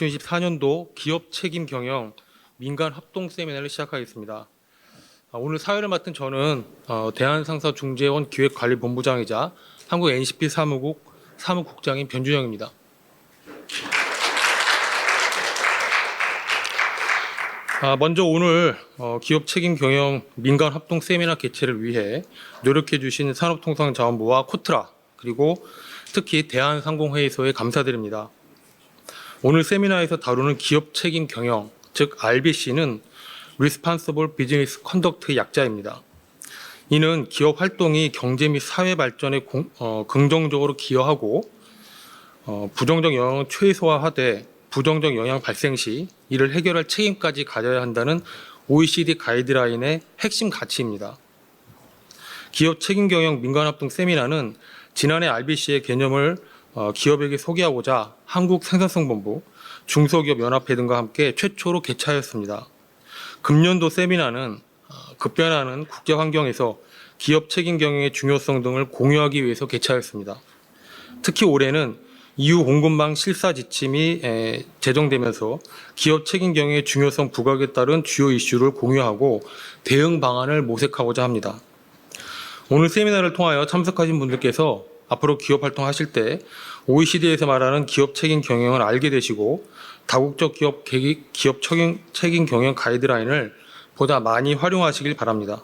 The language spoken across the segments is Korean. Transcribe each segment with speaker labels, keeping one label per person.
Speaker 1: 2024년도 기업 책임 경영 민간 합동 세미나를 시작하겠습니다. 아, 오늘 사회를 맡은 저는 어, 대한상사중재원 기획관리본부장이자 한국 NCP 사무국 사무국장인 변준영입니다. 아, 먼저 오늘 어, 기업 책임 경영 민간 합동 세미나 개최를 위해 노력해 주신 산업통상자원부와 코트라 그리고 특히 대한상공회의소에 감사드립니다. 오늘 세미나에서 다루는 기업 책임 경영, 즉 RBC는 Responsible Business Conduct의 약자입니다. 이는 기업 활동이 경제 및 사회 발전에 공- 어, 긍정적으로 기여하고 어, 부정적 영향을 최소화하되 부정적 영향 발생 시 이를 해결할 책임까지 가져야 한다는 OECD 가이드라인의 핵심 가치입니다. 기업 책임 경영 민간합동 세미나는 지난해 RBC의 개념을 어, 기업에게 소개하고자 한국 생산성 본부, 중소기업 연합회 등과 함께 최초로 개최하였습니다. 금년도 세미나는 어, 급변하는 국제 환경에서 기업 책임 경영의 중요성 등을 공유하기 위해서 개최하였습니다. 특히 올해는 EU 공급망 실사 지침이 에, 제정되면서 기업 책임 경영의 중요성 부각에 따른 주요 이슈를 공유하고 대응 방안을 모색하고자 합니다. 오늘 세미나를 통하여 참석하신 분들께서 앞으로 기업 활동하실 때 OECD에서 말하는 기업 책임 경영을 알게 되시고 다국적 기업 개- 기업 책임, 책임 경영 가이드라인을 보다 많이 활용하시길 바랍니다.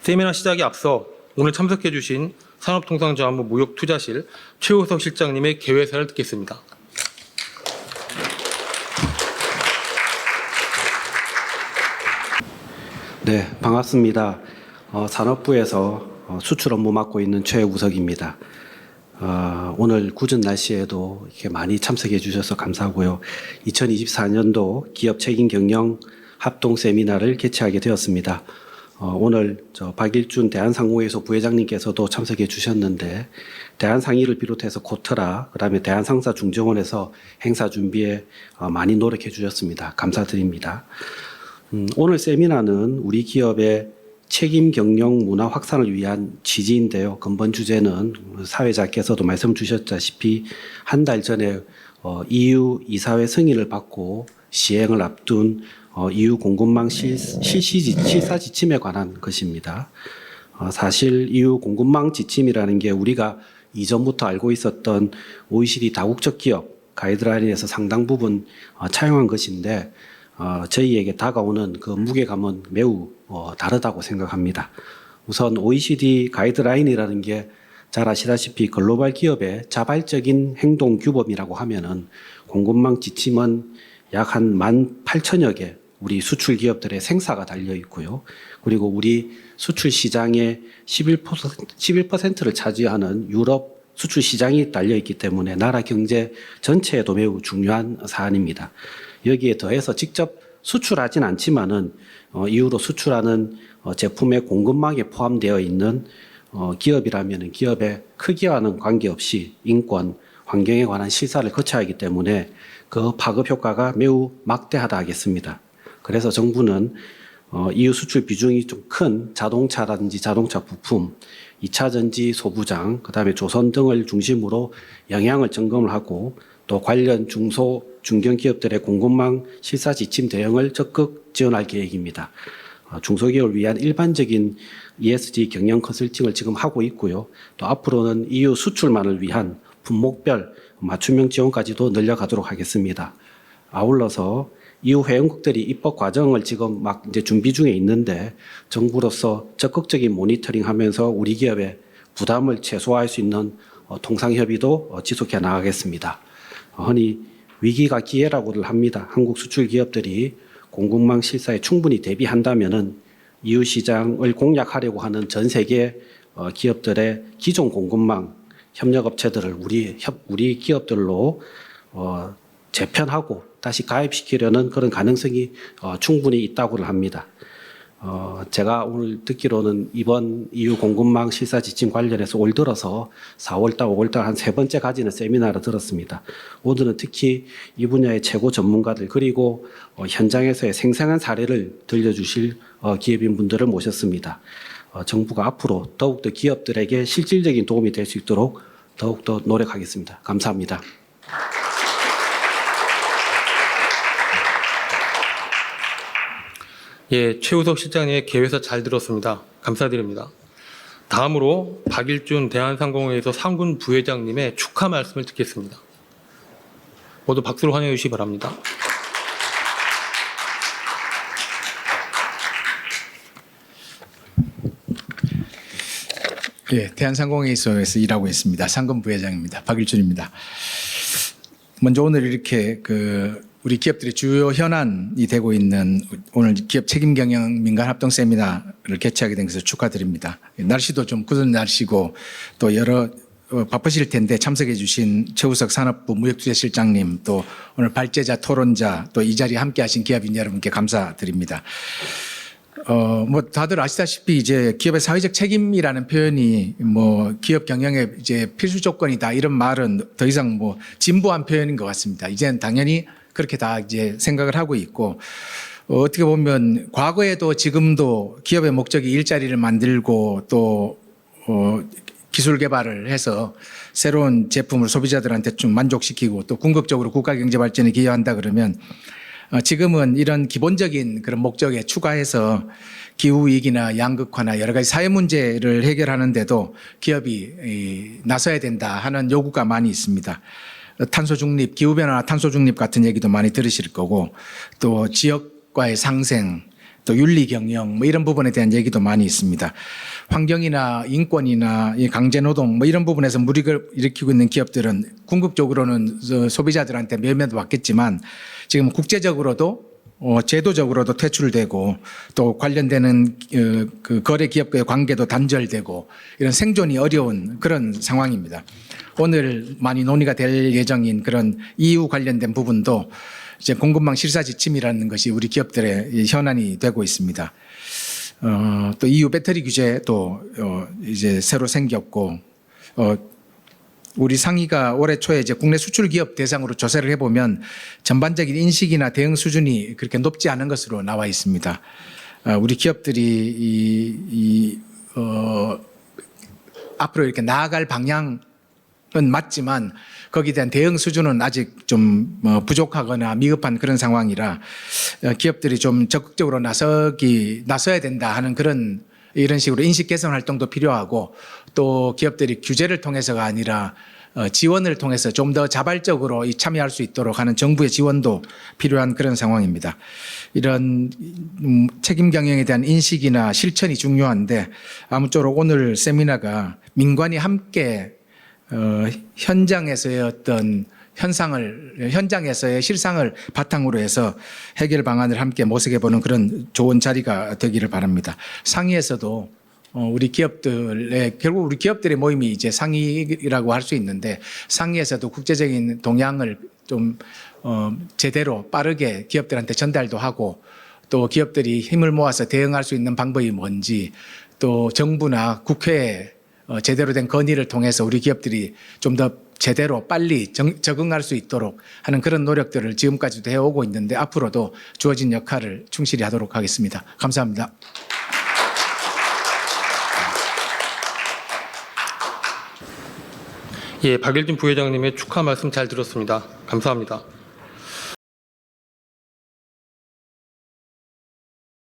Speaker 1: 세미나 시작에 앞서 오늘 참석해 주신 산업통상자원부 무역투자실 최호석 실장님의 개회사를 듣겠습니다.
Speaker 2: 네, 반갑습니다. 어, 산업부에서 어, 수출 업무 맡고 있는 최우석입니다. 어, 오늘 굳은 날씨에도 이렇게 많이 참석해 주셔서 감사하고요. 2024년도 기업 책임 경영 합동 세미나를 개최하게 되었습니다. 어, 오늘 저 박일준 대한상공회의소 부회장님께서도 참석해 주셨는데 대한상의를 비롯해서 코트라 그다음에 대한상사 중정원에서 행사 준비에 어, 많이 노력해 주셨습니다. 감사드립니다. 음, 오늘 세미나는 우리 기업의 책임 경영 문화 확산을 위한 취지인데요. 근본 주제는 사회자께서도 말씀 주셨다시피 한 달 전에 어, EU 이사회 승인을 받고 시행을 앞둔 어, EU 공급망 실, 실시 지- 실사 지침에 관한 것입니다. 어, 사실 EU 공급망 지침이라는 게 우리가 이전부터 알고 있었던 OECD 다국적 기업 가이드라인에서 상당 부분 어, 차용한 것인데 어, 저희에게 다가오는 그 무게감은 매우 어, 다르다고 생각합니다. 우선 OECD 가이드라인이라는 게 잘 아시다시피 글로벌 기업의 자발적인 행동 규범이라고 하면은 공급망 지침은 약한만 8천여 개 우리 수출 기업들의 생사가 달려 있고요. 그리고 우리 수출 시장의 11%, 11%를 차지하는 유럽 수출 시장이 달려 있기 때문에 나라 경제 전체에도 매우 중요한 사안입니다. 여기에 더해서 직접 수출하진 않지만은 어, 이후로 수출하는 어, 제품의 공급망에 포함되어 있는 어, 기업이라면 기업의 크기와는 관계없이 인권, 환경에 관한 실사를 거쳐야 하기 때문에 그 파급 효과가 매우 막대하다 하겠습니다. 그래서 정부는 어, EU 수출 비중이 좀 큰 자동차라든지 자동차 부품, 2차 전지 소부장, 그 다음에 조선 등을 중심으로 영향을 점검을 하고 또 관련 중소 중견 기업들의 공급망 실사 지침 대응을 적극 지원할 계획입니다. 어, 중소기업을 위한 일반적인 ESG 경영 컨설팅을 지금 하고 있고요. 또 앞으로는 EU 수출만을 위한 품목별 맞춤형 지원까지도 늘려가도록 하겠습니다. 아울러서 EU 회원국들이 입법 과정을 지금 막 이제 준비 중에 있는데 정부로서 적극적인 모니터링 하면서 우리 기업의 부담을 최소화할 수 있는 어, 통상 협의도 어, 지속해 나가겠습니다. 어, 흔히 위기가 기회라고들 합니다. 한국 수출 기업들이 공급망 실사에 충분히 대비한다면은 EU 시장을 공략하려고 하는 전 세계 어, 기업들의 기존 공급망 협력업체들을 우리 협 우리 기업들로 어, 재편하고 다시 가입시키려는 그런 가능성이 어, 충분히 있다고를 합니다. 어, 제가 오늘 듣기로는 이번 EU 공급망 실사 지침 관련해서 올 들어서 4월달, 5월달 한 세 번째 가지는 세미나를 들었습니다. 오늘은 특히 이 분야의 최고 전문가들 그리고 어, 현장에서의 생생한 사례를 들려주실 어, 기업인 분들을 모셨습니다. 어, 정부가 앞으로 더욱더 기업들에게 실질적인 도움이 될 수 있도록 더욱더 노력하겠습니다. 감사합니다.
Speaker 1: 예, 최우석 실장님의 개회사 잘 들었습니다. 감사드립니다. 다음으로 박일준 대한상공회에서 상군 부회장님의 축하 말씀을 듣겠습니다. 모두 박수로 환영해 주시기 바랍니다.
Speaker 3: 예, 대한상공회의소에서 일하고 있습니다. 상금 부회장입니다. 박일준입니다. 먼저 오늘 이렇게 그 우리 기업들의 주요 현안이 되고 있는 오늘 기업 책임 경영 민간 합동 세미나를 개최하게 된 것을 축하드립니다. 날씨도 좀 굳은 날씨고 또 여러 어, 바쁘실 텐데 참석해 주신 최우석 산업부 무역투자실장님 또 오늘 발제자 토론자 또 이 자리에 함께 하신 기업인 여러분께 감사드립니다. 어, 뭐 다들 아시다시피 이제 기업의 사회적 책임이라는 표현이 뭐 기업 경영의 이제 필수 조건이다 이런 말은 더 이상 뭐 진부한 표현인 것 같습니다. 이제는 당연히 그렇게 다 이제 생각을 하고 있고 어, 어떻게 보면 과거에도 지금도 기업의 목적이 일자리를 만들고 또 어, 기술 개발을 해서 새로운 제품을 소비자들한테 좀 만족시키고 또 궁극적으로 국가 경제 발전에 기여한다 그러면 어, 지금은 이런 기본적인 그런 목적에 추가해서 기후 위기나 양극화나 여러 가지 사회 문제를 해결하는데도 기업이 이, 나서야 된다 하는 요구가 많이 있습니다. 어, 탄소 중립, 기후 변화, 탄소 중립 같은 얘기도 많이 들으실 거고 또 지역과의 상생, 또 윤리 경영 뭐 이런 부분에 대한 얘기도 많이 있습니다. 환경이나 인권이나 이 강제 노동 뭐 이런 부분에서 무리를 일으키고 있는 기업들은 궁극적으로는 저 소비자들한테 면면도 받겠지만 지금 국제적으로도 어, 제도적으로도 퇴출되고 또 관련되는 어, 그 거래 기업과의 관계도 단절되고 이런 생존이 어려운 그런 상황입니다. 오늘 많이 논의가 될 예정인 그런 EU 관련된 부분도 이제 공급망 실사 지침이라는 것이 우리 기업들의 이 현안이 되고 있습니다. 어, 또 EU 배터리 규제도 어, 이제 새로 생겼고 어, 우리 상의가 올해 초에 이제 국내 수출 기업 대상으로 조사를 해보면 전반적인 인식이나 대응 수준이 그렇게 높지 않은 것으로 나와 있습니다. 어, 우리 기업들이 이, 이 어, 앞으로 이렇게 나아갈 방향은 맞지만 거기에 대한 대응 수준은 아직 좀 어, 부족하거나 미흡한 그런 상황이라 어, 기업들이 좀 적극적으로 나서기 나서야 된다 하는 그런 이런 식으로 인식 개선 활동도 필요하고 또 기업들이 규제를 통해서가 아니라 어, 지원을 통해서 좀 더 자발적으로 이 참여할 수 있도록 하는 정부의 지원도 필요한 그런 상황입니다. 이런 음, 책임 경영에 대한 인식이나 실천이 중요한데 아무쪼록 오늘 세미나가 민관이 함께 어, 현장에서의 어떤 현상을 현장에서의 실상을 바탕으로 해서 해결 방안을 함께 모색해 보는 그런 좋은 자리가 되기를 바랍니다. 상위에서도 어, 우리 기업들의 결국 우리 기업들의 모임이 이제 상위라고 할 수 있는데 상위에서도 국제적인 동향을 좀 어, 제대로 빠르게 기업들한테 전달도 하고 또 기업들이 힘을 모아서 대응할 수 있는 방법이 뭔지 또 정부나 국회에 어, 제대로 된 건의를 통해서 우리 기업들이 좀 더 제대로 빨리 정- 적응할 수 있도록 하는 그런 노력들을 지금까지도 해오고 있는데 앞으로도 주어진 역할을 충실히 하도록 하겠습니다. 감사합니다.
Speaker 1: 예, 박일준 부회장님의 축하 말씀 잘 들었습니다. 감사합니다.